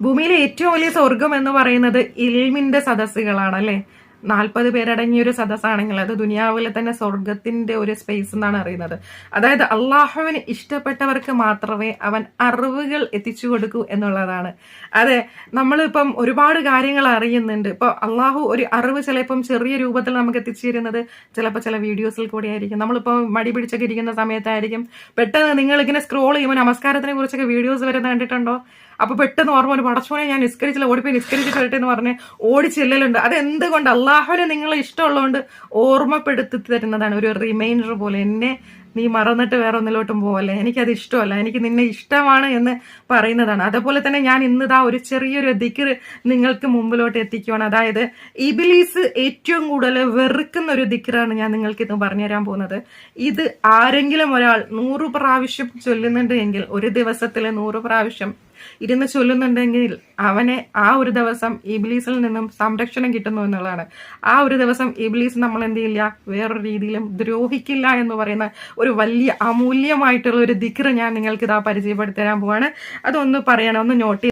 ഭൂമിയിലെ ഏറ്റവും വലിയ സ്വർഗം എന്ന് പറയുന്നത് ഇൽമിന്റെ സദസ്സുകളാണ് അല്ലെ നാൽപ്പത് പേരടങ്ങിയ ഒരു സദസ്സാണെങ്കിൽ അത് ദുനിയാവിലെ തന്നെ സ്വർഗത്തിന്റെ ഒരു സ്പേസ് എന്നാണ് അറിയുന്നത്. അതായത് അള്ളാഹുവിന് ഇഷ്ടപ്പെട്ടവർക്ക് മാത്രമേ അവൻ അറിവുകൾ എത്തിച്ചു കൊടുക്കൂ എന്നുള്ളതാണ്. അതെ നമ്മളിപ്പം ഒരുപാട് കാര്യങ്ങൾ അറിയുന്നുണ്ട്. ഇപ്പൊ അള്ളാഹു ഒരു അറിവ് ചിലപ്പം ചെറിയ രൂപത്തിൽ നമുക്ക് എത്തിച്ചു തരുന്നത് ചിലപ്പോൾ ചില വീഡിയോസിൽ കൂടി ആയിരിക്കും. നമ്മളിപ്പോൾ മടി പിടിച്ചൊക്കെ ഇരിക്കുന്ന സമയത്തായിരിക്കും. പെട്ടെന്ന് നിങ്ങൾ ഇങ്ങനെ സ്ക്രോൾ ചെയ്യുമ്പോൾ നമസ്കാരത്തിനെ കുറിച്ചൊക്കെ വീഡിയോസ് വരുന്ന കണ്ടിട്ടുണ്ടോ? അപ്പൊ പെട്ടെന്ന് ഓർമ്മ ഒരു പടച്ചോനെ ഞാൻ നിസ്കരിച്ചില്ല ഓടിപ്പോയി നിസ്കരിച്ചിട്ട് വരട്ടെ എന്ന് പറഞ്ഞ് ഓടി ചെല്ലലുണ്ട്. അത് എന്തുകൊണ്ട് അള്ളാഹുവിന് നിങ്ങളെ ഇഷ്ടമുള്ളതുകൊണ്ട് ഓർമ്മപ്പെടുത്തി തരുന്നതാണ്. ഒരു റിമൈൻഡർ പോലെ എന്നെ നീ മറന്നിട്ട് വേറെ ഒന്നിലോട്ടും പോവല്ലേ? എനിക്കത് ഇഷ്ടമല്ല. എനിക്ക് നിന്നെ ഇഷ്ടമാണ് എന്ന് പറയുന്നതാണ്. അതേപോലെ തന്നെ ഞാൻ ഇന്നിതാ ഒരു ചെറിയൊരു ദിക്കർ നിങ്ങൾക്ക് മുമ്പിലോട്ട് എത്തിക്കുവാണ്. അതായത് ഇബിലീസ് ഏറ്റവും കൂടുതൽ വെറുക്കുന്ന ഒരു ദിക്കറാണ് ഞാൻ നിങ്ങൾക്ക് ഇന്ന് പറഞ്ഞുതരാൻ പോകുന്നത്. ഇത് ആരെങ്കിലും ഒരാൾ നൂറ് പ്രാവശ്യം ചൊല്ലുന്നുണ്ട് എങ്കിൽ ഒരു ദിവസത്തിലെ നൂറ് പ്രാവശ്യം ഇരുന്ന് ചൊല്ലുന്നുണ്ടെങ്കിൽ അവനെ ആ ഒരു ദിവസം ഇബിലീസിൽ നിന്നും സംരക്ഷണം കിട്ടുന്നു എന്നുള്ളതാണ്. ആ ഒരു ദിവസം ഇബിലീസ് നമ്മൾ എന്ത് ചെയ്യില്ല? വേറൊരു രീതിയിലും ദ്രോഹിക്കില്ല എന്ന് പറയുന്ന ഒരു വലിയ അമൂല്യമായിട്ടുള്ള ഒരു ദിക്ർ ഞാൻ നിങ്ങൾക്ക് ഇതാ പരിചയപ്പെടുത്തരാൻ പോവാണ്. അതൊന്ന് പറയണം ഒന്ന് നോട്ട്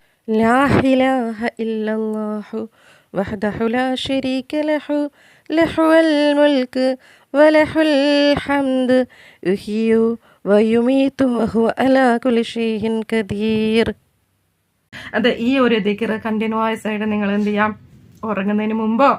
وحده لا شريك له له الملك وله അത് ഈ ഒരു ദിക്കറ് കണ്ടിന്യൂസ് ആയിട്ട് നിങ്ങൾ എന്ത് ചെയ്യാം? ഉറങ്ങുന്നതിന് മുമ്പോ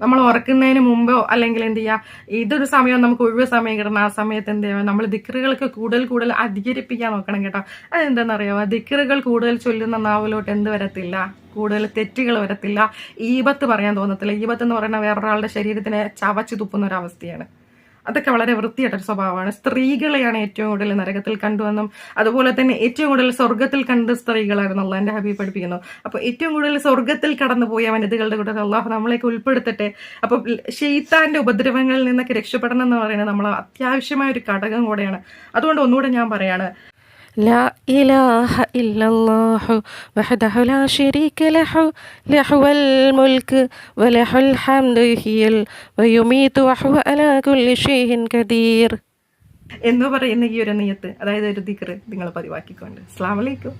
നമ്മൾ ഉറക്കുന്നതിന് മുമ്പോ അല്ലെങ്കിൽ എന്ത് ചെയ്യാം? ഇതൊരു സമയം നമുക്ക് ഒഴിവ് സമയം കിട്ടണം. ആ സമയത്ത് എന്ത് ചെയ്യുക നമ്മൾ ദിക്കറുകൾക്ക് കൂടുതൽ കൂടുതൽ അധികരിപ്പിക്കാൻ നോക്കണം കേട്ടോ. അതെന്താണെന്നറിയാമോ ദിക്കറുകൾ കൂടുതൽ ചൊല്ലുന്ന നാവിലോട്ട് എന്ത് വരത്തില്ല? കൂടുതൽ തെറ്റുകൾ വരത്തില്ല. ഈപത്ത് പറയാൻ തോന്നത്തില്ല. ഈപത്ത് എന്ന് പറയുന്ന വേറൊരാളുടെ ശരീരത്തിനെ ചവച്ചു തുപ്പുന്ന അവസ്ഥയാണ്. അതൊക്കെ വളരെ വൃത്തിയായിട്ടൊരു സ്വഭാവമാണ്. സ്ത്രീകളെയാണ് ഏറ്റവും കൂടുതൽ നരകത്തിൽ കണ്ടുവെന്നും അതുപോലെ തന്നെ ഏറ്റവും കൂടുതൽ സ്വർഗത്തിൽ കണ്ട് സ്ത്രീകളായിരുന്നു എന്റെ ഹബീബ് പഠിപ്പിക്കുന്നു. അപ്പൊ ഏറ്റവും കൂടുതൽ സ്വർഗത്തിൽ കടന്നുപോയ വനിതകളുടെ കൂടെ അള്ളാഹു നമ്മളേക്ക് ഉൾപ്പെടുത്തട്ടെ. അപ്പൊ ഷെയ്ത്താന്റെ ഉപദ്രവങ്ങളിൽ നിന്നൊക്കെ രക്ഷപ്പെടണം എന്ന് പറയുന്നത് നമ്മൾ അത്യാവശ്യമായ ഒരു ഘടകം കൂടെയാണ്. അതുകൊണ്ട് ഒന്നുകൂടെ ഞാൻ പറയാണ് لا إله إلا الله وحده لا شريك له له الملك وله الحمد يحيي ويميت وهو على كل شيء قدير എന്ന് പറയുന്ന ഈ ഒരു നെയ്യത്ത് അതായത് ഒരു ദിക്കർ നിങ്ങൾ പതിവാക്കിക്കൊണ്ട് അസ്ലാമലൈക്കും